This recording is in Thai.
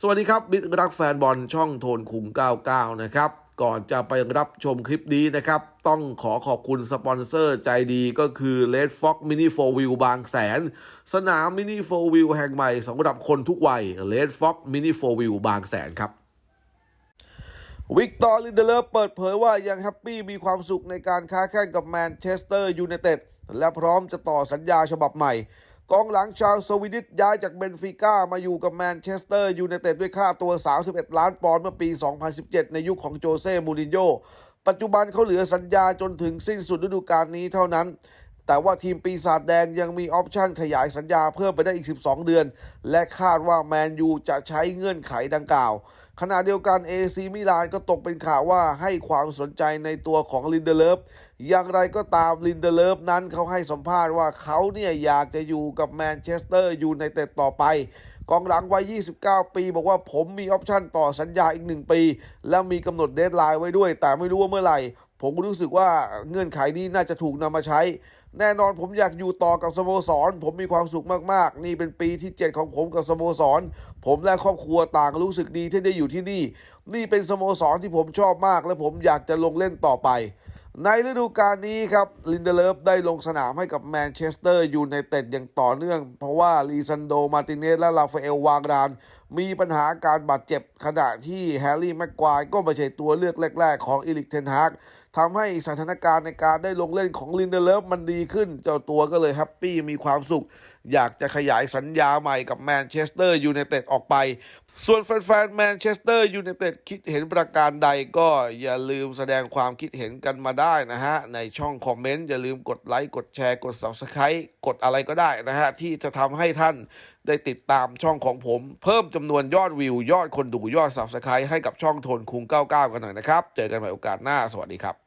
สวัสดีครับมิตรรักแฟนบอลช่องโทนคุง 99 นะครับ ก่อนจะไปรับชมคลิปนี้นะครับ ต้องขอขอบคุณสปอนเซอร์ใจดีก็คือ Red Fox Mini 4 Wheel บางแสน สนาม Mini 4 Wheel แห่งใหม่สำหรับคนทุกวัย Red Fox Mini 4 Wheel บางแสนครับวิกตอร์ลินเดเลฟเปิดเผยว่ายังแฮปปี้มีความสุขในการค้าแข่งกับแมนเชสเตอร์ยูไนเต็ดและพร้อมจะต่อสัญญาฉบับใหม่ กองหลังชาวสวีดิชย้ายจากเบนฟิก้ามาอยู่กับแมนเชสเตอร์ยูไนเต็ดด้วยค่าตัว 31 ล้านปอนด์เมื่อปี 2017 ในยุคของโจเซ่ มูรินโญ่ปัจจุบันเขาเหลือสัญญาจนถึงสิ้นสุดฤดูกาลนี้เท่านั้น แต่ว่าทีมปีศาจแดงยังมีออปชันขยายสัญญาเพิ่มไปได้อีก 12 เดือน และคาดว่าแมนยูจะใช้เงื่อนไขดังกล่าว ขณะเดียวกันเอซีมิลานก็ตกเป็นข่าวว่าให้ความสนใจในตัวของลินเดเลฟอย่างไรก็ตามลินเดเลฟนั้นเขาให้สัมภาษณ์ว่าเขาเนี่ยอยากจะอยู่กับแมนเชสเตอร์ยูไนเต็ดต่อไปกองหลังวัย 29 ปี บอกว่าผมมีออปชั่นต่อสัญญาอีก 1 ปี และมีกำหนดเดทไลน์ไว้ด้วย แต่ไม่รู้ว่าเมื่อไหร่ ผมรู้สึกว่าเงื่อนไขนี้น่าจะถูกนำมาใช้ แน่นอนผมอยากอยู่ต่อกับสโมสร ผมมีความสุขมากๆ นี่เป็นปีที่ 7 ของผมกับสโมสร ผมและครอบครัวต่างรู้สึกดีที่ได้อยู่ที่นี่ นี่เป็นสโมสรที่ผมชอบมาก และผมอยากจะลงเล่นต่อไป ในฤดูกาลนี้ครับลินเดเลฟได้ลงสนามให้กับแมนเชสเตอร์ยูไนเต็ดอย่างต่อเนื่อง เพราะว่าลีซันโดมาร์ติเนสและลาฟาเอลวางราน มีปัญหาการบาดเจ็บขณะที่แฮร์รี่แม็กควายก็ไม่ใช่ตัวเลือกแรก ๆ ของอีลิกเทนฮากทำให้สถานการณ์ในการได้ลงเล่นของลินเดเลฟมันดีขึ้น เจ้าตัวก็เลยแฮปปี้มีความสุข อยากจะขยายสัญญาใหม่กับแมนเชสเตอร์ยูไนเต็ดออกไป ส่วนแฟนๆแมนเชสเตอร์ยูไนเต็ดคิดเห็นประการใดก็อย่าลืมแสดงความคิดเห็นกันมาได้นะฮะ ในช่องคอมเมนต์ อย่าลืมกดไลค์ กดแชร์ กด Subscribe กดอะไรก็ได้นะฮะ ที่จะทำให้ท่านได้ติดตามช่องของผม เพิ่มจำนวนยอดวิว ยอดคนดูยอด Subscribe ให้กับช่องโทนคุง 99 กันหน่อยนะครับ เจอกันใหม่โอกาสหน้า สวัสดีครับ